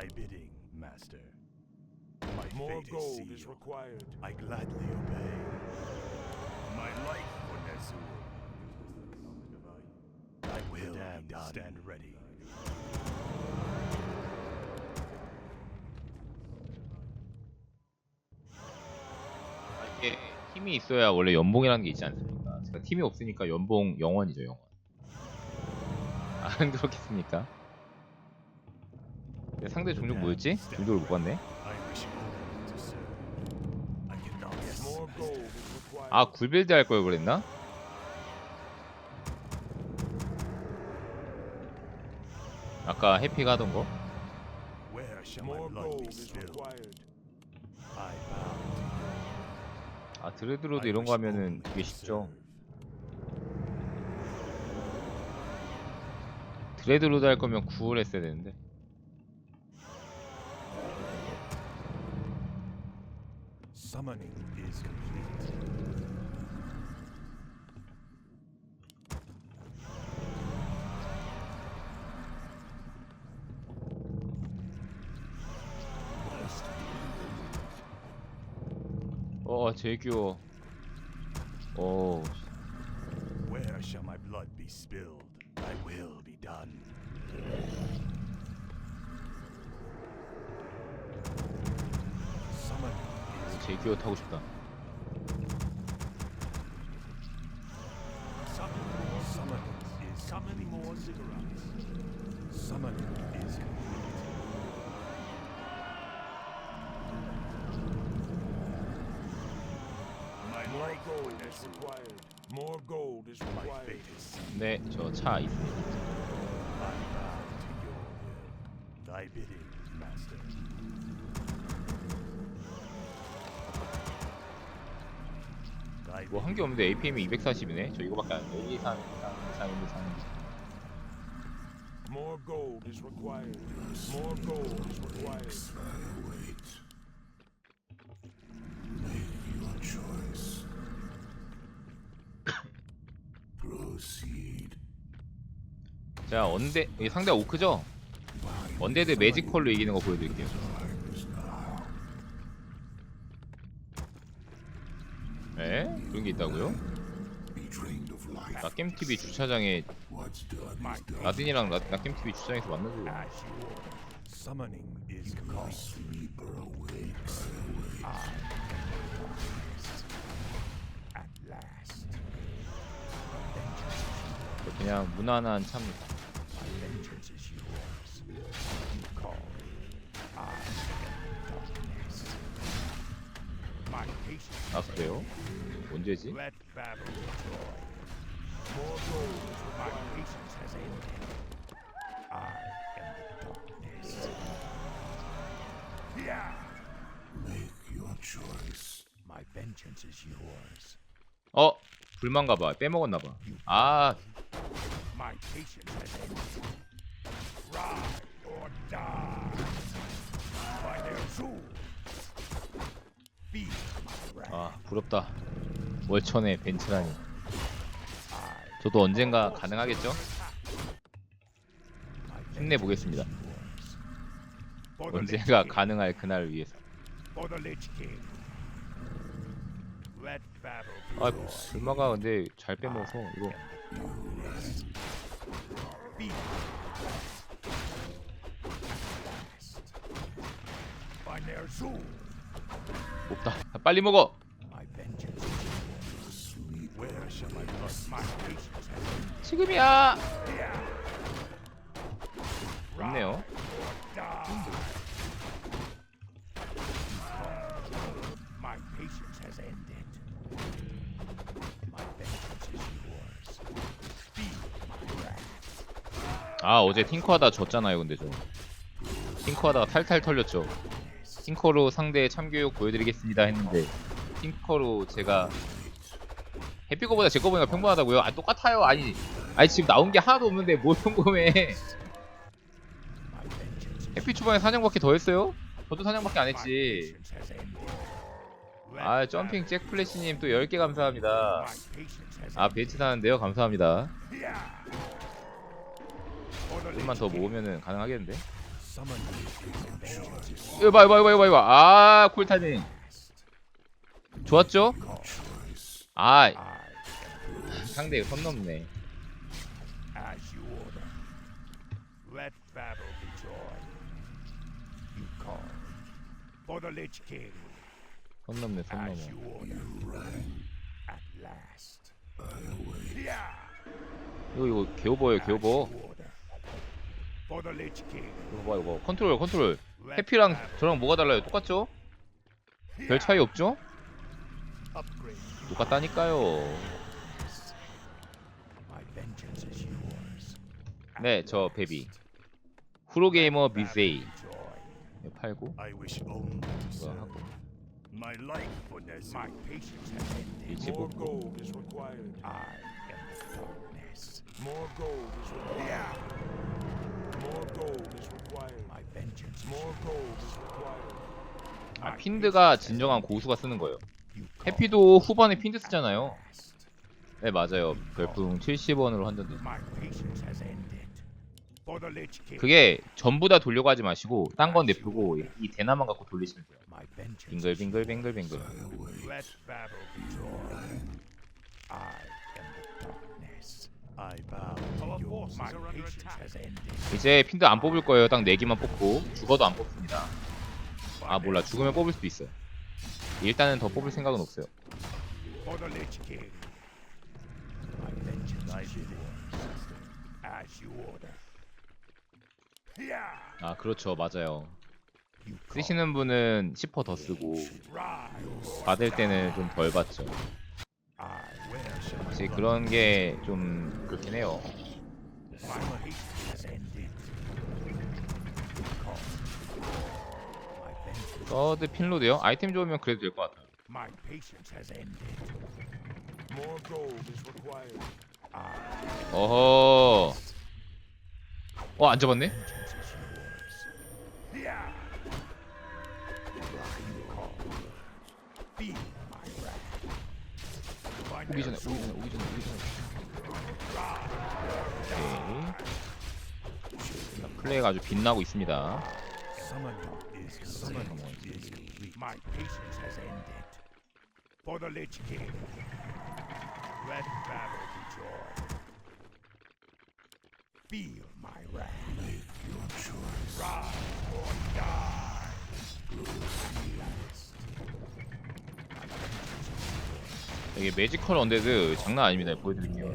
Thy bidding, master. My More fate is gold is sealed. required. I gladly obey. My life for Nezul. I will be done. stand ready. 이게 팀이 있어야 원래 연봉이라는 게 있지 않습니까? 제가 팀이 없으니까 연봉 0원이죠 0원 안 그렇겠습니까? 근데 상대 종족 뭐였지? 종족을 못 봤네. 아 굴빌드 할 걸 그랬나? 아까 해피가 하던 거? 아 드레드로드 이런 거 하면은 되게 쉽죠. 드레드로드 할 거면 9월 했어야 되는데 Summoning is complete. 어 제일 귀여워 오 Where shall my blood be spilled? Thy will be done. Required. fate is sealed. 네저 차 있습니다. Thy 뭐 한 게 없는데 APM이 240이네 저 이거밖에 안 돼. 1, 2, 3, 3, 3, 1, 2, 3 More gold is required. More gold is required. 자 언데 상대 오크죠? 언데드 매지컬로 이기는 거 보여드릴게요 에? 그런 게 있다고요? 낙겜TV 주차장에 라딘이랑 라, 낙겜TV 주차장에서 complete. At last. 저 그냥 무난한 차입니다. 아 그래요? 언제지? 어? 불만가봐 빼먹었나봐 아. 아 부럽다 월천의 벤츠라니 저도 언젠가 가능하겠죠? 힘내보겠습니다 언젠가. 가능할 그날을 위해서 아. 불마가 근데 잘 빼먹어서 이거. 없다 아, 빨리 먹어 지금이야. 없네요. 아 어제 팅커하다 졌잖아요 근데 저 팅커하다가 탈탈 털렸죠 팅커로 상대 참교육 보여드리겠습니다 했는데 팅커로 제가 해피 거보다 제 거 보니까 평범하다고요? 아 똑같아요 아니 아니 지금 나온 게 하나도 없는데 뭘 평범해 해피 초반에 사냥밖에 더 했어요? 저도 사냥밖에 안 했지 아 점핑 잭 플래시님 또 10개 감사합니다 아 벤츠 사는데요 감사합니다 Lich 더. 모으면은 가능하겠는데. 이거 봐, 이거 봐, 이거 봐, 이거 봐. 아, 쿨타이밍. 좋았죠? 아, 상대 선 넘네. As you order. Let battle be joy. You call for the Lich King. 선 넘네, 선 As you 넘어. order. At last. Yeah. 이거, 이거 개오버예요, As 개오버. you order. For the Lich King. 이거 봐, 이거 봐. 컨트롤, 컨트롤. Let 해피랑 battle- 저랑 뭐가 달라요? 똑같죠? 별 차이 없죠? Upgrade. 똑같다니까요. My vengeance is yours. 네, 저 베비. 프로게이머 비세이. Joy. 이거 팔고, I wish only to 이거. 하고. My life for Nessie. My patience has ended. 일치 More 뽑고. gold is required. I am the darkness. More gold is required. More gold is required. My vengeance is More gold is required. 아, 핀드가 진정한 고수가 쓰는 거예요. 해피도 후반에 핀드 쓰잖아요. 네, 맞아요. 별풍 70원으로 한잔 드세요. 그게 전부 다 돌려고 하지 마시고 딴 건 내프고 이 대나만 갖고 돌리시면 돼요. 빙글 빙글 빙글 빙글. 이제 핀드 안 뽑을 거예요. 딱 4개만 뽑고 죽어도 안 뽑습니다. 아 몰라 죽으면 뽑을 수도 있어요. 일단은 더 뽑을 생각은 없어요. For the Lich King. My vengeance is yours. As you order. Yeah. 아 그렇죠 맞아요. 쓰시는 분은 10%더 쓰고 Rise. 받을 때는 좀 덜 받죠. 이제 그런 게 좀 그렇긴 해요. 서드 핀로드요? 아이템 좋으면 그래도 될 것 같아요. 어허. 어 안 잡았네? 오기 전에. 오기 전에 오기 전에 오기 전에. 오케이. 플레이가 아주 빛나고 있습니다. My patience has ended. For the Lich King. Let battle be joy. Feel my wrath. Make your choice. Rise or die. Last. 이게 매지컬 언데드 장난 아닙니다. 보여드릴게요.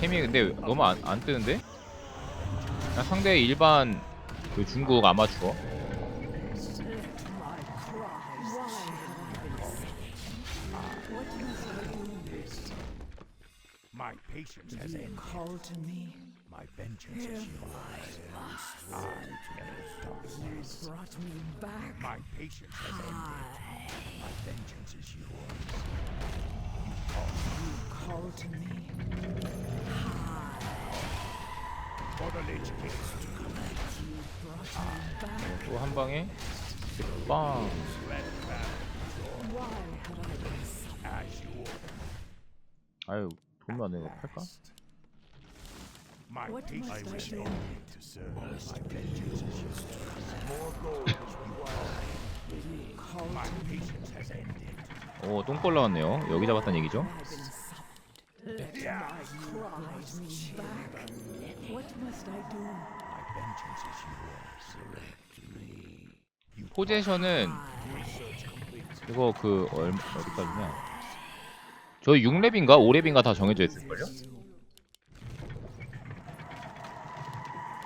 템이 근데 너무 안, 안 뜨는데? 그냥 상대 일반 그 중국 아마추어 my patience has ended. Call to me, My vengeance is yours. I am the darkness. Brought me back. My patience has ended. My vengeance is yours. Call to me, For the Lich King. brought me back. 또 한 방에 빵 Why had I been summoned? as you order. 아유 돈 많네 이거 팔까? My I wish do? only to serve. My vengeance is yours. More gold is required. My me, patience has ended. 오 똥벌 나왔네요 여기 잡았다는 얘기죠? Yeah. my me vengeance is yours. 포제션은 이거 그 얼마 어디까지냐 저희 6렙인가 5렙인가 다 정해져 있을걸요?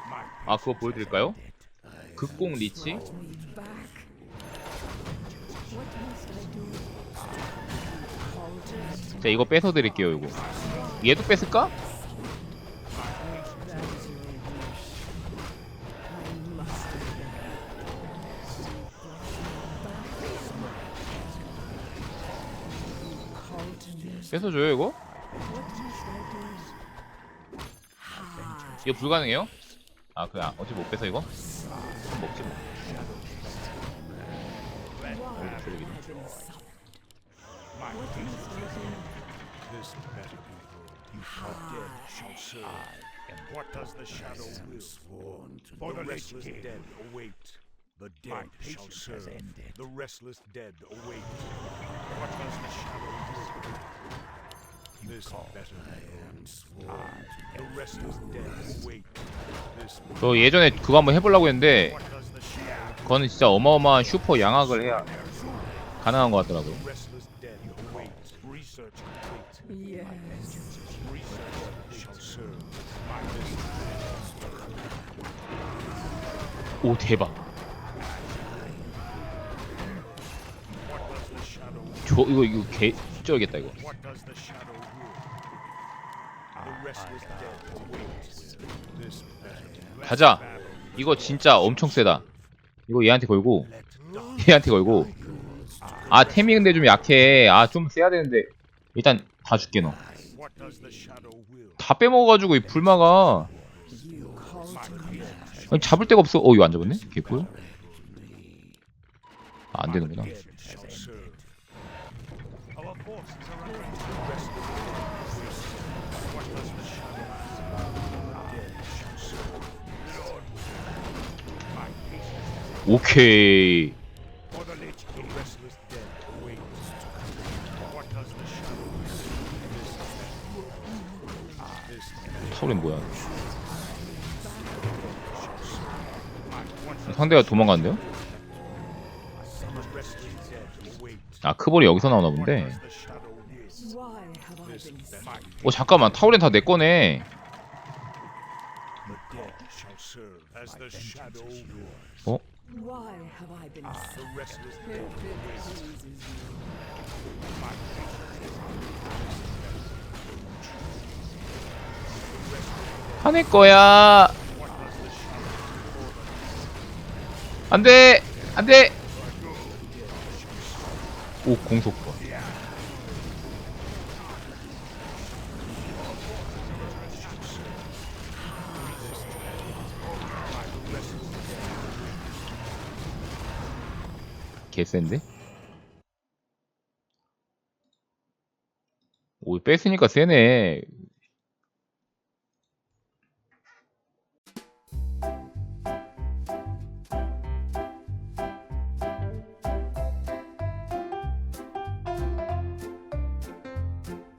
My 아 그거 보여드릴까요? 극공 리치. 자 이거 뺏어 드릴게요 이거 얘도 뺏을까? 뺏어줘요 이거? 이거 불가능해요? 아 그래 아, 어차피 못 뺏어 이거? 그럼 먹지 뭐 어이구 쓰레기네 I've been summoned. My What must I do? This better be good. You shall dead shall serve. am What does the shadow will? sworn to For the the restless restless dead. dead await. The My dead shall patience has serve. ended. The restless dead await. What does the shadow will? 저 예전에 그거 한번 해보려고 했는데 그거는 진짜 어마어마한 슈퍼 양악을 해야 가능한 것 같더라고요 오 대박 저 이거 이거 개 쩔겠다 이거 가자. 이거 진짜 엄청 세다. 이거 얘한테 걸고 얘한테 걸고. 아 템이 근데 좀 약해. 아 좀 세야 되는데. 일단 다 줄게 너. 다? 빼먹어가지고 이 불마가. 아니, 잡을 데가 없어. 어 이거 안 잡았네? 개꿀. 아, 안 되는구나 오케이 타우렌 뭐야 상대가 도망갔는데요? 아 크볼이 여기서 나오나 본데 어 잠깐만 타우렌 다 내 거네. 어? 화낼 거야 안돼 안돼 오 공속과 개센데? 오 뺐으니까 세네